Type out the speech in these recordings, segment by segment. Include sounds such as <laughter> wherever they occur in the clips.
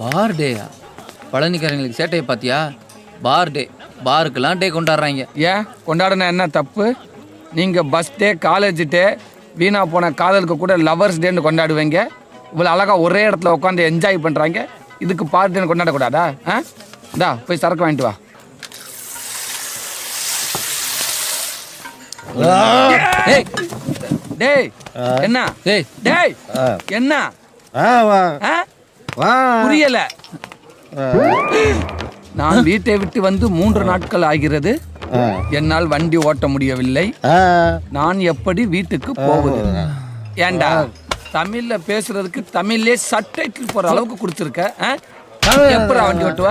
பார் டேயா பழனிக்காரங்களுக்கு சேட்டையை பார்த்தியா? பார் டே. பாருக்கெல்லாம் டே கொண்டாடுறாங்க. ஏன் கொண்டாடின என்ன தப்பு? நீங்கள் பஸ் டே காலேஜ் டே வீணா போன காதலுக்கு கூட லவர்ஸ் டேன்னு கொண்டாடுவீங்க. இவ்வளோ அழகாக ஒரே இடத்துல உட்காந்து என்ஜாய் பண்ணுறாங்க இதுக்கு பார்ட்டின்னு கொண்டாடக்கூடாதா? ஆ? இந்தா போய் சரக்கு வாங்கிட்டு வா. டேய் என்ன? டேய் என்ன? புரியல. நான் வீட்டை விட்டு வந்து மூன்று நாட்கள் ஆகிறது. என்னால் வண்டி ஓட்ட முடியவில்லை. நான் எப்படி வீட்டுக்கு போவது? ஏண்டா தமிழ்ல பேசுறதுக்கு தமிழ்லே சப்டைட்டில் போற அளவுக்கு கொடுத்துருக்க ஆ? எப்பரா வண்டி ஓட்டுவ?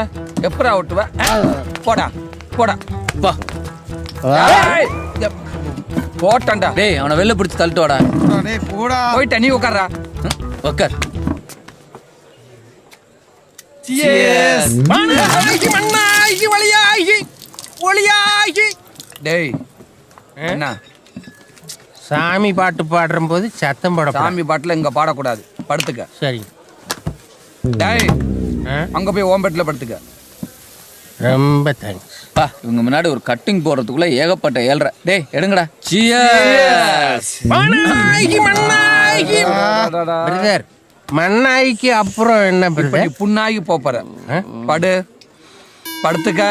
எப்பரா ஓட்டுவ? போடா போடா. வா. போட்டேன்டா. டேய் அவனை வெளில பிடிச்சி தள்ளிட்டு வாடா. டேய் போடா. போயிட்ட நீ உட்கார்றா ம், உக்கார் Cheers. டேய் என்ன சாமி பாட்டு பாடுற போது சத்தம் போட சாமி பாட்டுல இங்க பாடக்கூடாது. படுத்துக்க. சரி. டேய் ஆ? அங்க போய் ஓம்பெட்ல படுத்துக்க. ரொம்ப தேங்க்ஸ் பா இவங்க முன்னாடி ஒரு கட்டிங் போடுறதுக்குள்ள ஏகப்பட்ட ஏழ்ற. டேய் எடுங்கடா. சியர்ஸ் பிரதர் மண்ணாய்க்கு அப்புறம் என்ன பிரதர்? புண்ணாகி போற. படு. படுத்துக்க.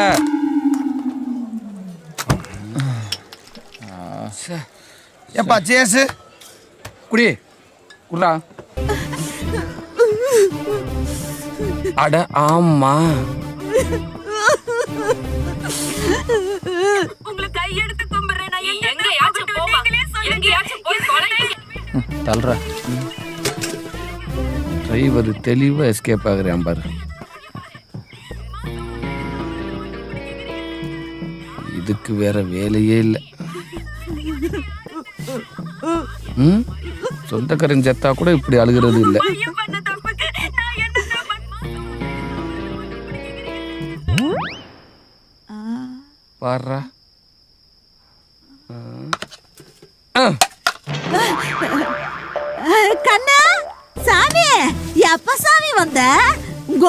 எப்பா சேஸ் குடி. குடுறா. அட ஆமா. உங்களை டிரைவர் தெளிவா எஸ்கேப் ஆகுறேன் பாரு இதுக்கு வேற வேலையே இல்லை. ம்? சொந்தக்காரன் செத்தா கூட இப்படி அழுகிறது இல்லை. பாடுறா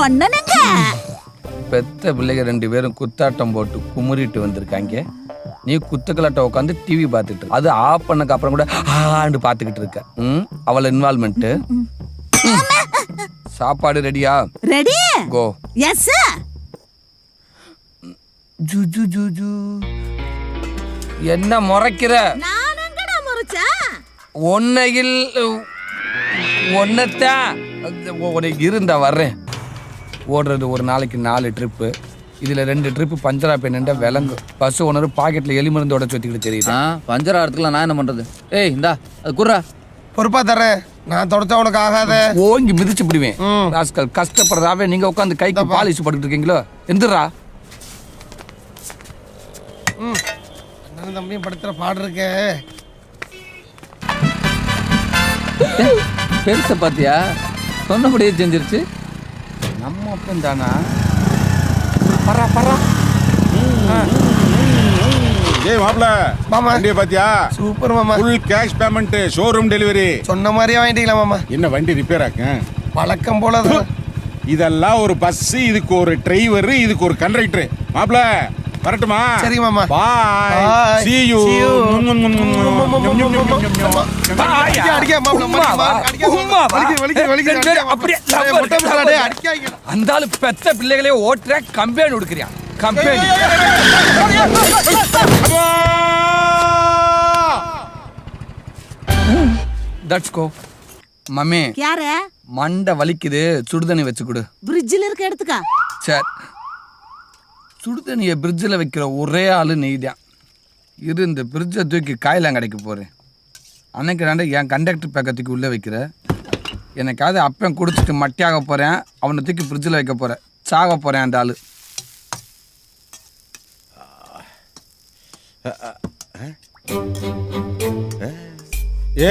அண்ணனுங்க பெத்த பிள்ளைங்க ரெண்டு பேரும் குத்தாட்டம் போட்டு குமுறிட்டு வந்திருக்காங்க. நீ குத்துக்கலாட்ட உட்காந்து டிவி பார்த்துட்டு. அது ஆஃப் பண்ணக்கு அப்புறம் கூட ஆண்டு பார்த்துக்கிட்டு இருக்க. ம்? அவள இன்வால்மெண்ட் சாப்பாடு ரெடியா ரெடி கோ எஸ் ஜு ஜு ஜு ஜு. என்ன முறைக்கிற? நான் எங்கடா முறைச்சேன் ஒன்னையில் ஒன்னத்தான் ஒரு இருந்தா வர்றேன். ஓடுறது ஒரு நாளைக்கு நாலு ட்ரிப்பு இதுல ரெண்டு ட்ரிப்பு பஞ்சரா பெண்ணா விலங்கு. பஸ் ஓனர் பாக்கெட்ல எலி மருந்தோட சுத்திக்கிட்டு தெரியுது. ஆ பஞ்சர் ஆகிறதுக்குலாம் நான் என்ன பண்றது? ஏய் இந்தா அது குர்ரா பொறுப்பா தரேன் நான் தொடச்சா உனக்கு ஆகாத. ஓங்கி மிதிச்சு பிடிவேன் ராஸ்கல் கஷ்டப்படுறதாவே நீங்க உட்காந்து கைக்கு பாலிஷ் போட்டுக்கிட்டு இருக்கீங்களோ எந்திரா அண்ணன் தம்பியும் படுத்துற பாடு இருக்க. பெருசை பார்த்தியா? சொன்னபடியே செஞ்சிருச்சு. நம்ம அப்பன் தானா பரா. பரா ஏய் மாப்ள மாமா. வண்டியை பாத்தியா? சூப்பர் மாமா. Full cash payment showroom delivery சொன்ன மாதிரியே வாங்கிட்டீங்களா மாமா? என்ன வண்டி ரிப்பேர் ஆக்க வழக்கம் போல. இதெல்லாம் ஒரு பஸ் இதுக்கு ஒரு டிரைவர் இதுக்கு ஒரு கண்டக்டர் மாப்ள வரட்டுமா சரி மாமா. பாய் see you. அந்த ஆளு பெத்த பிள்ளைகளே ஓட்டுற கம்பெனி கொடுக்குறியான் கம்பெனி தட்ஸ் கோ மம்மி யார மண்டை வலிக்குது சுடுதண்ணி வச்சு கொடு பிரிட்ஜில் இருக்க எடுத்துக்கா சரி சுடுதண்ணியை பிரிட்ஜில் வைக்கிற ஒரே ஆளு நீ தான் இரு இந்த பிரிட்ஜை தூக்கி காயெல்லாம் கிடைக்க போகிறேன் அன்னைக்கு ரெண்டு என் கண்டக்டர் பக்கத்துக்கு உள்ளே வைக்கிற. எனக்காவது அப்பன் குடிச்சிட்டு மட்டியாக போகிறேன் அவனை தூக்கி ஃப்ரிட்ஜில் வைக்க போகிறேன் சாக போகிறேன் அந்த ஆள்.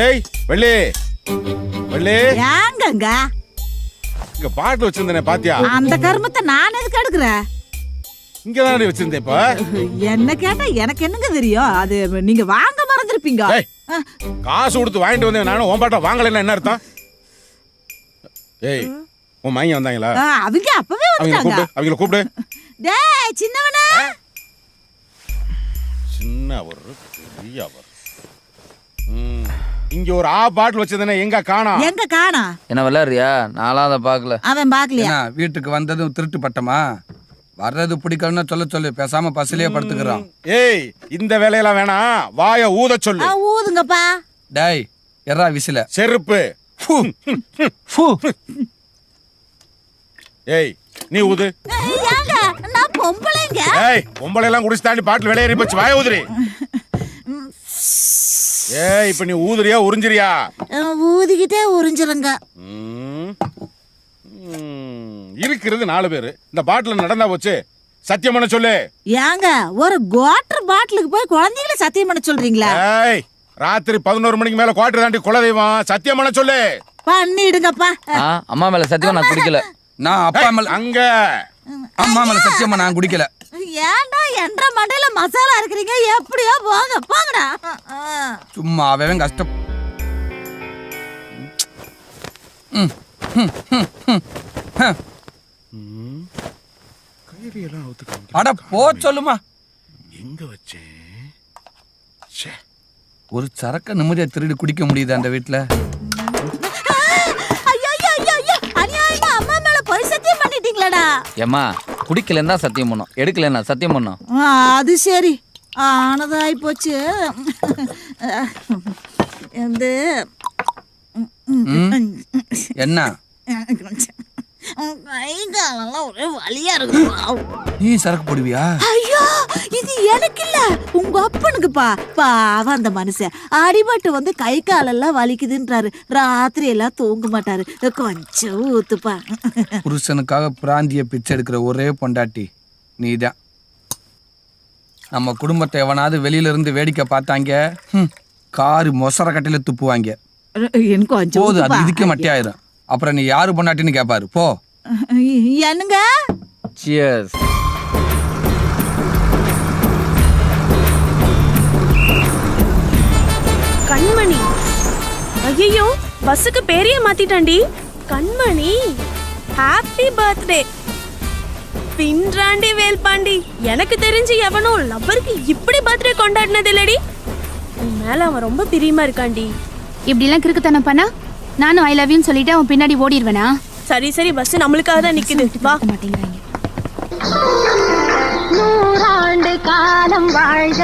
ஏய் வள்ளி. வள்ளி. ஏங்கங்க. இங்க பாட்டு வச்சிருந்தேனே பாத்தியா? அந்த கருமத்தை நான் எதுக்கு எடுக்கிறேன்? இங்க தானே வச்சிருந்தேன் இப்ப. என்ன கேட்டா எனக்கு என்னங்க தெரியும்? அது நீங்க வாங்க மறந்துருப்பீங்க. காசு கொடுத்து வாங்கிட்டு வந்தேன். நானும் உன் பாட்டை வாங்கலைன்னா என்ன அர்த்தம்? ஏய் உன் மையம் வந்தாங்களா? அவங்க அப்பவே அவங்கள கூப்பிடு டேய் சின்னவனா. சின்ன அவர் பெரிய அவர். இங்க ஒரு ஆ பாட்டில் வச்சதுனே எங்க காணோம் எங்க காணா? என்ன விளையாடுறியா? நான்லாம் அதை பார்க்கல. அவன் பாக்கலையா என்ன வீட்டுக்கு வந்ததும் திருட்டு பட்டமா வர்றது பிடிக்கலன்னு சொல்ல சொல்லு. பேசாம பஸ்லயே படுத்துக்கிறான். ஏய் இந்த வேலையெல்லாம் வேணாம். வாய ஊத சொல்லு. ஆ, ஊதுங்கப்பா. டேய் எறா விசில. செருப்பு. ஃபு. ஃபு. ஏய் நீ ஊது. நான் பொம்பளைங்க. ஏய் பொம்பளை எல்லாம் குடிச்சு தாண்டி பாட்டில் வெளியேறி போச்சு. வாய ஊதுரி ஏய் இப்ப நீ ஊதுறியா உறிஞ்சிரியா ஊதிக்கிட்டே உறிஞ்சிருங்க. இருக்கிறது நாலு பேரு. இந்த பாட்டில் நடந்தா போச்சு. சத்தியம் பண்ண சொல்லு. ஏங்க ஒரு குவாட்டர் பாட்டிலுக்கு போய் குழந்தைங்கள சத்தியம் பண்ண சொல்றீங்களா? ஏய் ராத்திரி பதினோரு மணிக்கு மேல குவாட்டர் தாண்டி குலதெய்வம் சத்தியம் பண்ண சொல்லு. பண்ணிடுங்கப்பா. அம்மா மேல சத்தியம் நான் குடிக்கல. நான் அப்பா மேல அங்க. அம்மா மேல சத்தியமா நான் குடிக்கல. ஏன்டா என்ற மண்டையில மசாலா இருக்கிறீங்க எப்படியோ போங்க போங்கடா. சும்மா அவன் கஷ்டம். ம். கைவியெல்லாம் அவுத்துக்க அட போ சொல்லுமா. எங்க வச்சேன் ச்சே. ஒரு சரக்க நிம்மதியா திருடி குடிக்க முடியுது அந்த வீட்டுல ஐயோ ஐயோ ஐயோ ஐயோ அநியாயமா அம்மா மேல போய் சத்தியம் பண்ணிட்டீங்களாடா. ஏம்மா குடிக்கலன்னா சத்தியம் பண்ணோம் எடுக்கலன்னா சத்தியம் பண்ணோம். அது சரி. ஆனதாய் போச்சு. என்ன? கை காலெல்லாம் ஒரே வலியா இருக்கு நீ சரக்கு போடுவியா? ஐயோ இது எனக்கு இல்ல. உங்க அப்பனுக்குப்பா. பாவம் அந்த மனுஷன். அடிபட்டு வந்து கை காலெல்லாம் வலிக்குதுன்றாரு. ராத்திரி எல்லாம் தூங்க மாட்டாரு. கொஞ்சம் ஊத்துப்பா. புருஷனுக்காக பிராந்திய பிச்சை எடுக்கிற ஒரே பொண்டாட்டி நீதான். நம்ம குடும்பத்தை எவனாவது வெளியில இருந்து வேடிக்கை பார்த்தாங்க காரு மொசர கட்டையில துப்புவாங்க போதும் அது. இதுக்கே மட்டியாயிரும். அப்புறம் நீ யாரு பொண்டாட்டின்னு கேட்பாரு போ. <laughs> என்னங்க? சியர்ஸ் கண்மணி. ஐயோ பஸ்ஸுக்கு பேரையே மாத்திட்டாண்டி. கண்மணி ஹாப்பி பர்த்டே பின்றாண்டி வேல்பாண்டி. எனக்கு தெரிஞ்சு எவனோ லவ்வருக்கு இப்படி பர்த்டே கொண்டாடினது இல்லடி உன் மேல அவன் ரொம்ப பிரியமா இருக்காண்டி. இப்படிலாம் கிறுக்குத்தனம் பண்ணா நானும் ஐ லவ் யூன்னு சொல்லிட்டு அவன் பின்னாடி ஓடிடுவேனா சரி சரி பஸ் நம்மளுக்காக தான் நிக்குது. வா. மாட்டேங்கிறாங்க நூறாண்டு காலம் வாழ்க.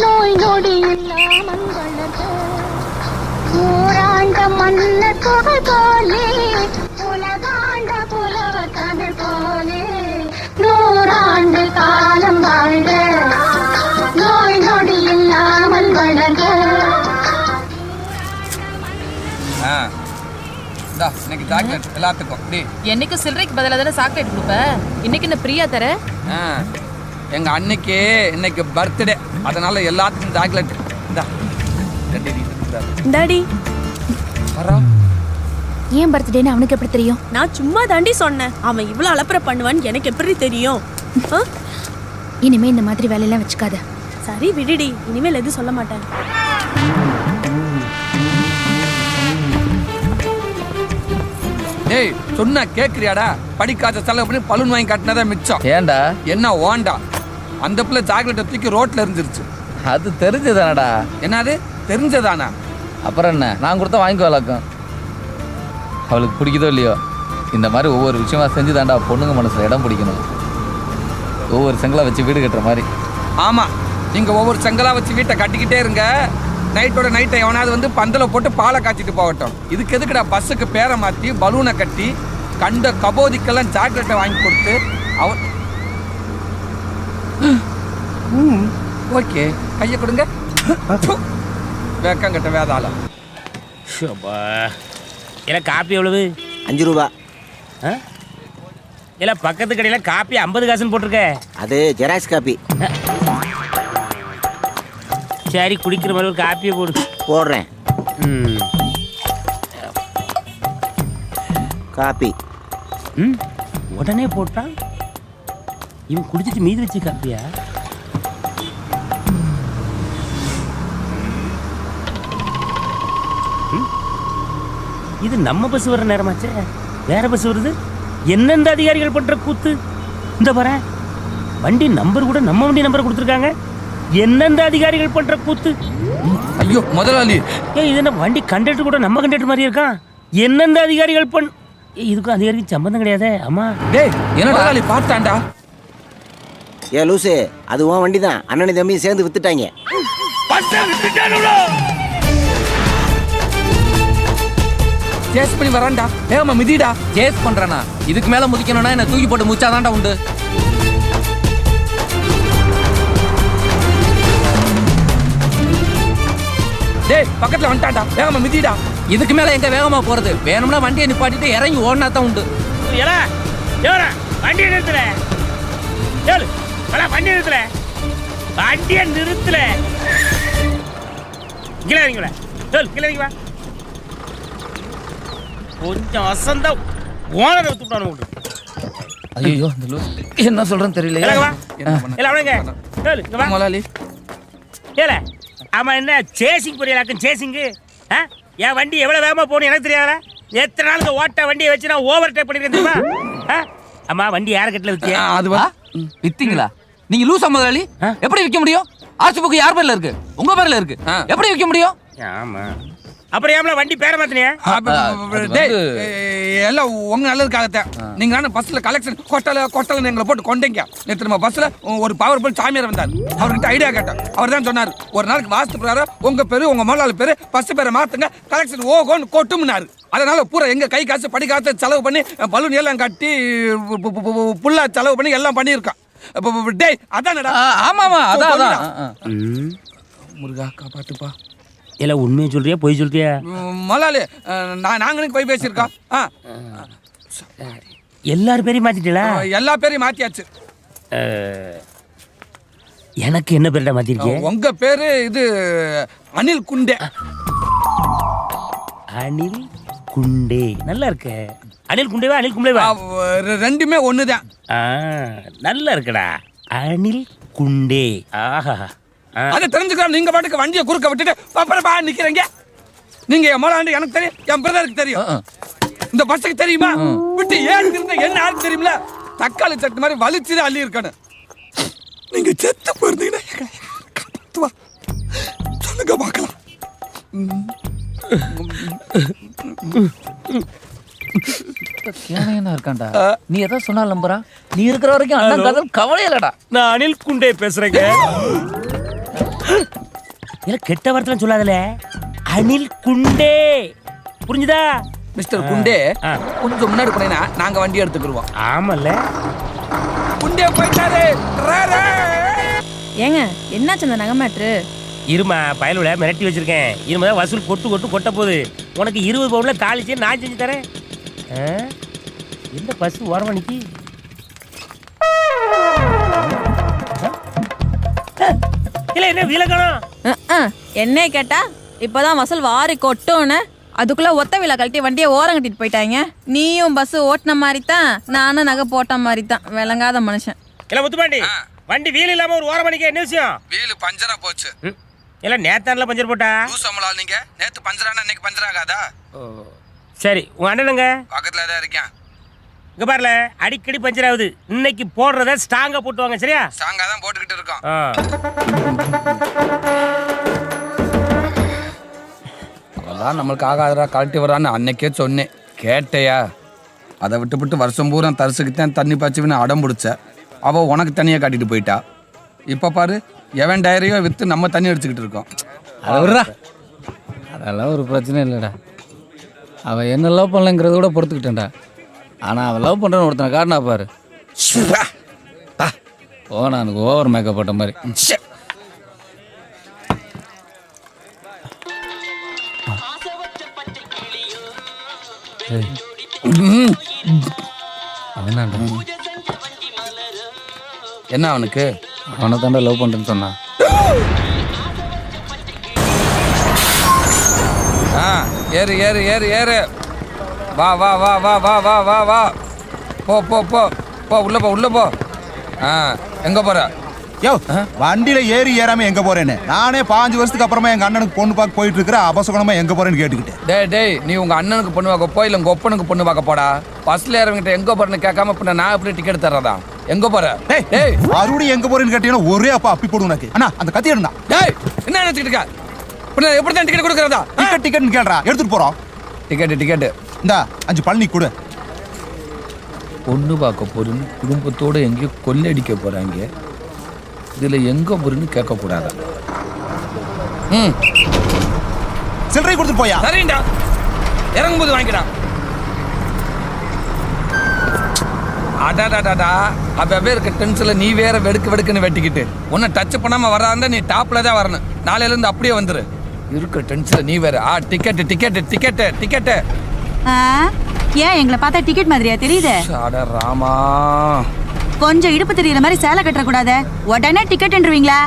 நோய் நொடி இல்லாமல் வளர்க. நூறாண்ட மன்ன தொகை போலே. உலகாண்ட புலவ தமிழ் போலே. நூறாண்டு காலம் வாழ்க. நோய் நொடி இல்லாமல் வளர்க. ஆ. இந்தா, இன்னைக்கு சாக்லேட் எல்லாத்துக்கும். டி என்னைக்கு சில்லறைக்கு பதிலா தானே சாக்லேட் கொடுப்ப? இன்னைக்கு என்ன பிரியா தர? ஆ. எங்க அன்னைக்கு இன்னைக்கு பர்த்டே அதனால எல்லாத்துக்கும் சாக்லேட் இந்தா. இந்தாடி. வரா. ஏன் பர்த்டேன்னு அவனுக்கு எப்படி தெரியும்? நான் சும்மா தாண்டி சொன்னேன். அவன் இவ்வளவு அலப்பற பண்ணுவான்னு எனக்கு எப்படி தெரியும்? இனிமே இந்த மாதிரி வேலையெல்லாம் வச்சுக்காத. சரி விடுடி. இனிமேல் எதுவும் சொல்ல மாட்டேன். டேய் சொன்னா கேக்குறியாடா? படிக்காத செலவு பண்ணி பலூன் வாங்கி கட்டினதா மிச்சம். ஏன்டா? என்ன ஓண்டா? அந்த பிள்ளை சாக்லேட்டை தூக்கி ரோட்ல இருந்துருச்சு அது தெரிஞ்சதானடா? என்னது? தெரிஞ்சதானா? அப்புறம் என்ன? நான் கொடுத்தா வாங்கிக்கோ வழக்கம் அவளுக்கு பிடிக்குதோ இல்லையோ? இந்த மாதிரி ஒவ்வொரு விஷயமா செஞ்சு தாண்டா பொண்ணுங்க மனசுல இடம் பிடிக்கணும். ஒவ்வொரு செங்கலா வச்சு வீடு கட்டுற மாதிரி. ஆமா. நீங்க ஒவ்வொரு செங்கலா வச்சு வீட்டை கட்டிக்கிட்டே இருங்க. நைட்டோட நைட்டை எவனாவது வந்து பந்தல போட்டு பாலை காய்ச்சிட்டு போகட்டும். இதுக்கு எதுக்குடா பஸ்ஸுக்கு பேரை மாத்தி பலூனை கட்டி கண்ட கபோதிக்கெல்லாம் சாக்லேட்டை வாங்கி கொடுத்து அவ ஓகே கையை கொடுங்க. வேக்கங்கட்ட வேதாளம் ஷோபா இல்லை காப்பி எவ்வளவு? அஞ்சு ரூபா. ஆ? இல்லை பக்கத்து கடையில் காப்பி ஐம்பது காசுன்னு போட்டிருக்க. அது ஜெராக்ஸ் காப்பி. <laughs> சரி குடிக்கிற மாதிரி ஒரு காப்பியை போடு. போடுறேன். ம். காப்பி. ம்? உடனே போட்டான் இவன் குடிச்சிட்டு மீதி வச்சு காப்பியா? இது நம்ம பஸ் வர நேரமாச்சே. வேற பஸ் வருது? என்னெந்த அதிகாரிகள் பண்ற கூத்து? இந்த பாரு வண்டி நம்பர் கூட நம்ம வண்டி நம்பர் கொடுத்துருக்காங்க. என்னெந்த அதிகாரிகள் பண்ற கூத்து? ஐயோ முதலாளி. ஏய் இது என்ன வண்டி கண்டக்டர் கூட நம்ம கண்டக்டர் மாதிரி இருக்கான் என்னெந்த அதிகாரிகள் பண் ஏய், இதுக்கும் அதிகாரிக்கும் சம்பந்தம் கிடையாதே அம்மா. டேய் என்ன முதலாளி பார்த்தாண்டா? ஏ லூசு அது உன் வண்டி தான் அண்ணனி தம்பி சேர்ந்து வித்துட்டாங்க. சேஸ் பண்ணி வரான்டா. வேகமா மிதிடா. சேஸ் பண்றேனா. இதுக்கு மேல முதிக்கணும்னா என்ன தூக்கி போட்டு முச்சாதான்டா உண்டு. டேய் பக்கத்துல வந்துட்டான்டா. வேகமா மிதிடா. இதுக்கு மேல எங்க வேகமா போறது? வேணும்னா வண்டியை நிப்பாட்டிட்டு இறங்கி ஓடினா தான் உண்டு ஏலா ஏலா வண்டியை நிறுத்தல ஏலு ஏலா வண்டியை நிறுத்தல வண்டியை நிறுத்தல கீழே இறங்கில ஏலு கீழே இறங்கி வா. கொஞ்சம் அசந்தா ஓனரை விட்டுவிட்டானு விட்டு ஐயோ இந்த லூஸ். என்ன சொல்றேன்னு தெரியல முதலாளி ஏல. ஆமா என்ன? சேசிங் புரியலாக்கும் சேசிங்கு ஆ? என் வண்டி எவ்வளவு வேகமா போகணும் எனக்கு தெரியாதா எத்தனை நாளுக்கு ஓட்ட வண்டியை வச்சு நான் ஓவர் டேக் பண்ணிருக்கேன் தெரியுமா? ஆ? அம்மா வண்டி யார கட்டில வச்சு? ஆ, அது ஆ? வந்து வித்தீங்களா? நீங்க லூசா முதலாளி? எப்படி விற்க முடியும்? ஆர்சி புக் யார் பேர்ல இருக்கு? உங்க பேர்ல இருக்கு. எப்படி விற்க முடியும்? ஆமா. அப்புறம் ஏம்ல வண்டி பேர மாத்தினியா? எல்லாம் உங்க நல்லதுக்காகத்தான். நீங்க நானும் பஸ்ல கலெக்ஷன் கொட்டல கொட்டல எங்களை போட்டு கொண்டீங்க. நேற்று நம்ம பஸ்ல ஒரு பவர்ஃபுல் சாமியார் வந்தார். அவர்கிட்ட ஐடியா கேட்டேன். அவர் தான் சொன்னார் ஒரு நாளைக்கு வாஸ்து பிரகாரம் உங்க பேரு உங்க முதலாளி பேரு பஸ் பேரை மாத்துங்க கலெக்ஷன் ஓகோன்னு கொட்டும்னாரு. அதனால பூரா எங்க கை காசு படி காசு செலவு பண்ணி பலூன் எல்லாம் கட்டி புல்லா செலவு பண்ணி எல்லாம் பண்ணியிருக்கான். அப்ப- அப்ப- டேய் அதானடா. ஆ, ஆமா ஆமா அதான். முருகா காப்பாத்துப்பா. இல்ல உண்மையை சொல்றியா பொய் சொல்றியா? ம், முதலாளி அஹ், நான் நாங்களும் போய் பேசியிருக்கோம். ஆ. எல்லாரும் பேரையும் மாத்திட்டீங்களா? எல்லா பேரையும் மாத்தியாச்சு. எனக்கு என்ன பேருடா மாத்திருக்கீங்க? உங்க பேரு இது அனில் குண்டே. அனில் குண்டே. நல்லா இருக்க. அனில் குண்டேவா அனில் குண்டேவா ரெண்டுமே ஒண்ணுதான். ஆ, நல்லா இருக்குடா. அனில் குண்டே. ஆஹா. அதை தெரிஞ்சுக்கலாம் நீங்க பாட்டுக்கு வண்டியை குறுக்க விட்டுட்டு அப்புறம் பா நிக்கிறீங்க. நீங்க என் முதலாண்டு எனக்கு தெரியும். என் பிரதருக்கு தெரியும். இந்த பஸ்ஸுக்கு தெரியுமா? விட்டு ஏன் இருந்த என்ன ஆறு தெரியுமில தக்காளி சட்டு மாதிரி வலிச்சுதான் அள்ளி இருக்கணும். நீங்க செத்து போயிருந்தீங்கன்னா. சொல்லுங்க பார்க்கலாம். கேனையனா இருக்கான்டா. நீ எதை சொன்னால் நம்புறா நீ இருக்கிற வரைக்கும் அண்ணன் கவலை இல்லடா நான் அனில் குண்டே பேசுறேங்க. இல்ல கெட்ட வார்த்தை சொல்லாதல. அனில் குண்டே. புரிஞ்சுதா? மிஸ்டர் குண்டே ஆ. கொஞ்சம் முன்னாடி போனீங்கன்னா நாங்க வண்டி எடுத்துக்கிருவோம். ஆமல்ல. குண்டே போயிட்டாரு. ஏங்க என்னாச்சு அந்த நகை மேட்ரு? இருமா பயலுல மிரட்டி வச்சிருக்கேன். இனிமே வசூல் கொட்டு கொட்டு கொட்ட போகுது. உனக்கு இருபது பவுன்ல தாளிச்சு நான் செஞ்சு தரேன்? எந்த பஸ் ஓரமா நிக்கி? இல்ல என்ன விலகணும்? என்னைய கேட்டா இப்பதான் வசூல் வாரி கொட்டோன்னு அதுக்குள்ள ஒத்த விழா கழட்டி வண்டியை ஓரம் கட்டிட்டு போயிட்டாங்க. நீயும் பஸ் ஓட்டின மாதிரி தான் நானும் நகை போட்ட மாதிரி தான் விளங்காத மனுஷன். இல்ல முத்துப்பாண்டி வண்டி வீல் இல்லாம ஒரு ஓரம் மணிக்கு என்ன விஷயம்? வீலு பஞ்சரா போச்சு. ம். இல்ல நேத்தான்ல பஞ்சர் போட்டா? லூசமலா நீங்க? நேத்து பஞ்சரானா இன்னைக்கு பஞ்சர் ஆகாதா? சரி உங்க அண்ணனுங்க? பக்கத்துல தான் இருக்கேன். இங்க பாருல அடிக்கடி பஞ்சர் ஆகுது. இன்னைக்கு போடுறத ஸ்ட்ராங்கா போட்டுவாங்க சரியா? ஸ்ட்ராங்கா தான் போட்டுக்கிட்டு இருக்கோம். அதெல்லாம் நம்மளுக்கு ஆகாதரா கழட்டி வரான்னு அன்னைக்கே சொன்னேன். கேட்டையா? அதை விட்டு விட்டு வருஷம் பூரா தரிசுக்கு தான் தண்ணி பாய்ச்சுவின்னு அடம் பிடிச்ச. அவள் உனக்கு தனியாக காட்டிட்டு போயிட்டா. இப்போ பாரு எவன் டயரையோ விற்று நம்ம தண்ணி அடிச்சுக்கிட்டு இருக்கோம். அதெல்லாம் ஒரு பிரச்சனை இல்லைடா. அவன் என்ன லவ் பண்ணலங்கிறத கூட பொறுத்துக்கிட்டேன்டா. ஆனால் அவன் லவ் பண்ணுறன்னு ஒருத்தனை காட்டினா பாரு. ஓ நான் ஓவர் மேக்கப் போட்ட மாதிரி. என்ன அவனுக்கு? அவனை தாண்டா லவ் பண்ணுறேன்னு சொன்னான் ஆ ஏறு ஏறு ஏறு ஏறு. வா வா வா வா வா வா வா வா. போ போ போ. போ உள்ள போ உள்ள போ. ஆ எங்க போற? யோ வண்டியில ஏறி ஏறாம எங்க போறேன்னு? நானே பாஞ்சு வருஷத்துக்கு அப்புறமா எங்க அண்ணனுக்கு பொண்ணு பார்க்க போயிட்டு இருக்கிற அபசகுணமா எங்க போறேன்னு கேட்டுக்கிட்டேன். டேய் டேய் நீ உங்க அண்ணனுக்கு பொண்ணு பார்க்க போ இல்ல உங்க ஒப்பனுக்கு பொண்ணு பார்க்க போடா? பஸ்ல ஏறவங்கிட்ட எங்க போறேன்னு கேட்காம பின்ன நான் எப்படி டிக்கெட் தர்றதா? எங்க போற? டேய் டேய். மறுபடியும் எங்க போறேன்னு கேட்டீங்கன்னா ஒரே அப்பா அப்பி போடு உனக்கு. அண்ணா அந்த கத்தி எடுந்தா டேய் என்ன நினைச்சிட்டு இருக்க? பின்ன எப்படி தான் டிக்கெட் கொடுக்கறதா டிக்கெட் டிக்கெட்னு கேள்றா எடுத்துட்டு போறோம். டிக்கெட் டிக்கெட் இந்தா அஞ்சு பழனி கொடு. பொண்ணு பார்க்க போறேன்னு குடும்பத்தோட எங்கேயோ கொள்ளடிக்க போறாங்க. இதுல எங்க போறேன்னு கேட்க கூடாதா ம். சில்லறை கொடுத்துட்டு போயா? சரிண்டா. இறங்கும்போது வாங்கிடா. அடாடாடாடா. அப்பவே இருக்க டென்ஷன்ல நீ வேற வெடுக்கு வெடுக்குன்னு வெட்டிக்கிட்டு. உன்னை டச் பண்ணாம வராந்தா நீ டாப்ல தான் வரணும். நாளையில இருந்து அப்படியே வந்துரு. இருக்கிற டென்ஷன்ல நீ வேற. ஆ டிக்கெட் டிக்கெட் டிக்கெட் டிக்கெட் ஏன் எங்களை பார்த்தா டிக்கெட் மாதிரியா தெரியுது? அட ராமா. கொஞ்சம் இடுப்பு தெரியற மாதிரி சேலை கட்ட கூடாது உடனே டிக்கெட்ன்றீங்களா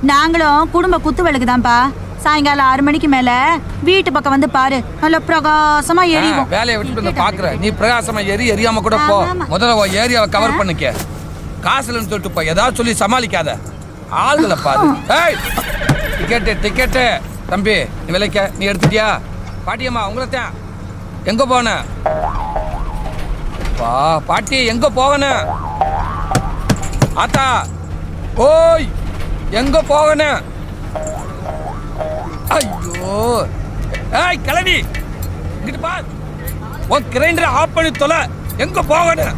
நாங்களும் குடும்ப குத்து தான்ப்பா சாயங்காலம் ஆறு மணிக்கு மேல வீட்டு பக்கம் வந்து பாரு. நல்ல பிரகாசமா எரியும். வேலையை விட்டுட்டு வந்து பாக்குற. நீ பிரகாசமா எரி எரியாம கூட போ. முதல்ல ஏரியாவை கவர் பண்ணிக்க. காசுலன்னு சொல்லிட்டு போ. ஏதாவது சொல்லி சமாளிக்காத. ஆளுகளை பாரு. ஏய்! டிக்கெட்டு டிக்கெட்டு தம்பி நீ விலைக்க. நீ எடுத்துட்டியா? பாட்டியம்மா உங்களைத்தான் எங்க போன? பா பாட்டி எங்க போகணும் ஆத்தா ஓய் எங்க போகணும் ஐயோ ஏய் கிளவி இங்கிட்டு பார். உன் கிரைண்டரை ஆஃப் பண்ணி தொலை. எங்க போகணும்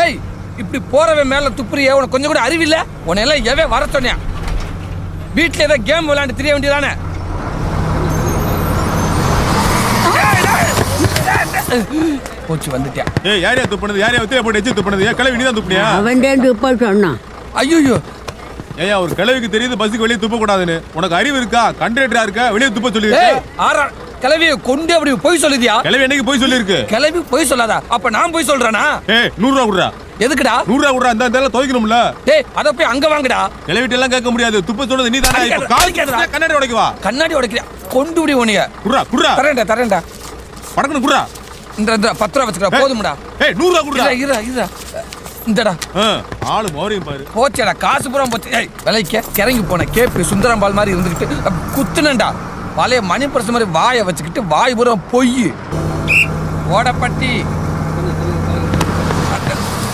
ஏய் இப்படி போறவன் மேல துப்புறியே உனக்கு கொஞ்சம் கூட அறிவில்ல உன்னை எல்லாம் எவன் வர சொன்னேன் வீட்டுல ஏதோ கேம் விளையாண்டு தெரிய வேண்டியதானே? போச்சு வந்துட்டியா? ஏய் யாரையா துப்புனது? யாரையா ஒத்தியா போட்டு எச்சு துப்புனது? ஏன் கிளவி நீ தான் துப்புனியா? அவன் துப்ப சொன்னான். ஐயோ ஏயா ஒரு கிளவிக்கு தெரியுது பஸ்ஸுக்கு வெளியே துப்ப கூடாதுன்னு. உனக்கு அறிவு இருக்கா? கண்டக்டரா இருக்கா? வெளியே துப்ப சொல்லி ஆறா கிளவிய கொண்டு அப்படி போய் சொல்லுதியா? கிளவி என்னைக்கு போய் சொல்லிருக்கு கிளவி போய் சொல்லாதா? அப்ப நான் போய் சொல்றேனா? ஏய் நூறு ரூபா குடுறா எதுக்குடா? நூறு ரூபா குடுறா இந்த துவைக்கணும்ல. டேய் அத போய் அங்க வாங்குடா. கிளவிட்டு எல்லாம் கேட்க முடியாது. துப்ப சொன்னது நீ தானே கண்ணாடி உடைக்கவா? கண்ணாடி உடைக்கிறியா? கொண்டு விடி உனிய குடுறா குடுறா. தரேன்டா தரேன்டா. படக்கணும் குடுறா. இந்த இந்த பத்து ரூபா வச்சுக்கிறா போதும்டா. ஏய் நூறு ரூபா குடுறா இரு இரு இந்தடா. ஆ, ஆளு மோரையும் பாரு. போச்சேடா காசு பூரா போச்சு. ஏய் விலைக்க கிறங்கி போன கேப்பி சுந்தரம்பால் மாதிரி இருந்துக்கிட்டு குத்துனண்டா பழைய மணி பிரசு மாதிரி வாயை வச்சுக்கிட்டு வாய் பூரா பொய் ஓடப்பட்டி ஹலோ எதுக்கு எழுதுறீங்க என்னங்க என்னங்க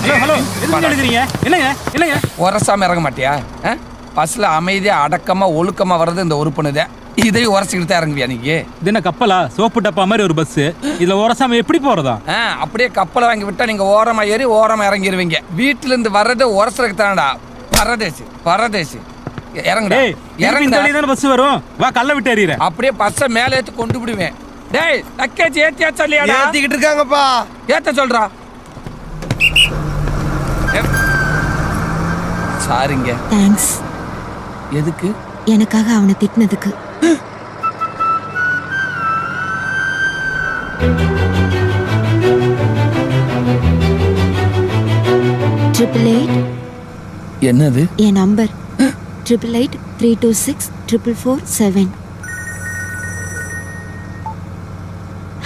உரசாம இறங்க மாட்டியா? ஆ? பஸ்ல அமைதியா அடக்கமா ஒழுக்கமா வர்றது இந்த உறுப்பினதே இதையும் உரசிக்கிட்டு தான் இறங்குவியா நீங்க? இது என்ன கப்பலா? சோப்பு டப்பா மாதிரி ஒரு பஸ் இதுல உரசாம எப்படி போறதா? ஆ, அப்படியே கப்பலை வாங்கி விட்டா நீங்க ஓரமா ஏறி ஓரமா இறங்கிருவீங்க. வீட்டுல இருந்து வர்றது உரசுறதுக்கு தானடா? பரதேசி பரதேசி. இறங்குடா. டேய் இறங்கி இறங்குடா. தானே பஸ் வரும்? வா கல்ல விட்டு எறிகிறேன் அப்படியே பஸ்ஸை மேலே ஏத்தி கொண்டு விடுவேன். டேய் லக்கேஜ் ஏத்தியா சொல்லியாடா? ஏத்திக்கிட்டு இருக்காங்கப்பா. ஏத்த சொல்றா ஏ- சாரிங்க. தேங்க்ஸ் எதுக்கு? எனக்காக அவனை திட்டினதுக்கு. ட்ரிபிள் எயிட் என்னது? என் number. Triple eight three two six triple four seven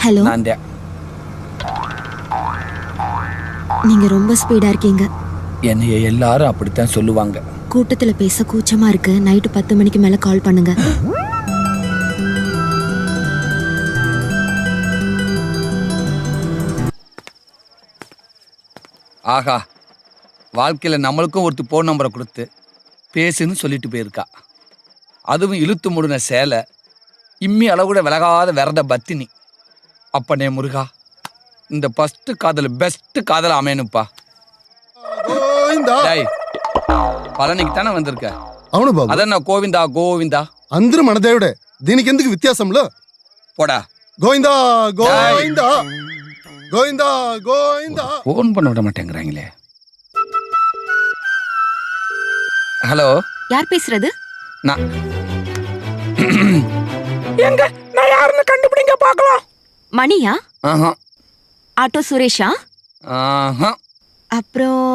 hello நான். நீங்க ரொம்ப ஸ்பீடா இருக்கீங்க. என்னைய எல்லாரும் அப்படித்தான் சொல்லுவாங்க. கூட்டத்துல பேச கூச்சமா இருக்கு. நைட்டு பத்து மணிக்கு மேல கால் பண்ணுங்க. ஆஹா வாழ்க்கையில நம்மளுக்கும் ஒருத்தி ஃபோன் நம்பரை கொடுத்து பேசுன்னு சொல்லிட்டு போயிருக்கா. அதுவும் இழுத்து முடுன சேலை இம்மி அளவு கூட விலகாத விரத பத்தினி. அப்பனே முருகா இந்த ஃபர்ஸ்ட் காதல் பெஸ்ட் காதல் அமையணுப்பா டேய் పళనికి தானே வந்திருக்க అవును బాబు అదన్న గోవిందా గోవిందా అందరూ మన దేవుడే దీనికి ఎందుకు వ్యత్యాసంలో போடா గోవిందా గోవిందా గోవిందా గోవిందా ஃபோன் பண்ண விட மாட்டேங்கிறாங்களே ஹலோ யார் பேசுறது நான் எங்க நான் யாருன்னு கண்டுபிடிங்க பார்க்கலாம் மணியா ஆஹா ஆட்டோ சுரேஷா ஆஹா அப்புறம்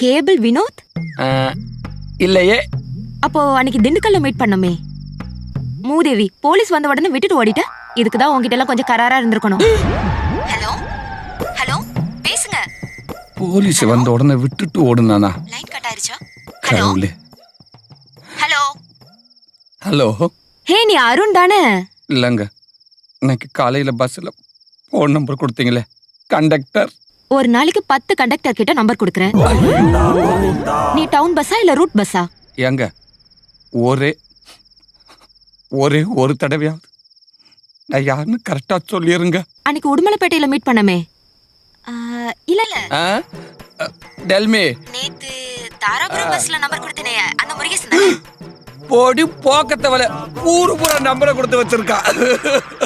கேபிள் வினோத்? இல்லையே. அப்போ அன்னைக்கு திண்டுக்கல்ல மீட் பண்ணோமே. மூதேவி போலீஸ் வந்த உடனே விட்டுட்டு ஓடிட்ட. இதுக்கு தான் உங்ககிட்ட எல்லாம் கொஞ்சம் கராரா இருந்திருக்கணும். ஹலோ? ஹலோ? போலீஸ் வந்த உடனே விட்டுட்டு ஓடுனானா? லைன் கட் ஆயிருச்சா? கடவுளே. ஹலோ? ஹலோ? ஹே நீ அருண் தானே? இல்லைங்க. இன்னைக்கு காலையில பஸ்ல ஃபோன் நம்பர் கொடுத்தீங்களே. கண்டக்டர் ஒரு நாளைக்கு பத்து கண்டக்டர் கிட்ட நம்பர் கொடுக்குறேன். நீ டவுன் பஸ்ஸா இல்ல ரூட் பஸ்ஸா ஏங்க ஒரே ஒரே ஒரு தடவையாவது. நான் யாருன்னு கரெக்டா சொல்லிருங்க. அன்னைக்கு உடுமலைப்பேட்டையில மீட் பண்ணமே. இல்ல இல்ல. ஆ? அ, டெல்மி. நேத்து தாராபுரம் பஸ்ல நம்பர் கொடுத்தனே அந்த முருகேசன் பொடி போக்கத்தவல ஊரு பூரா நம்பரை கொடுத்து வச்சிருக்கா.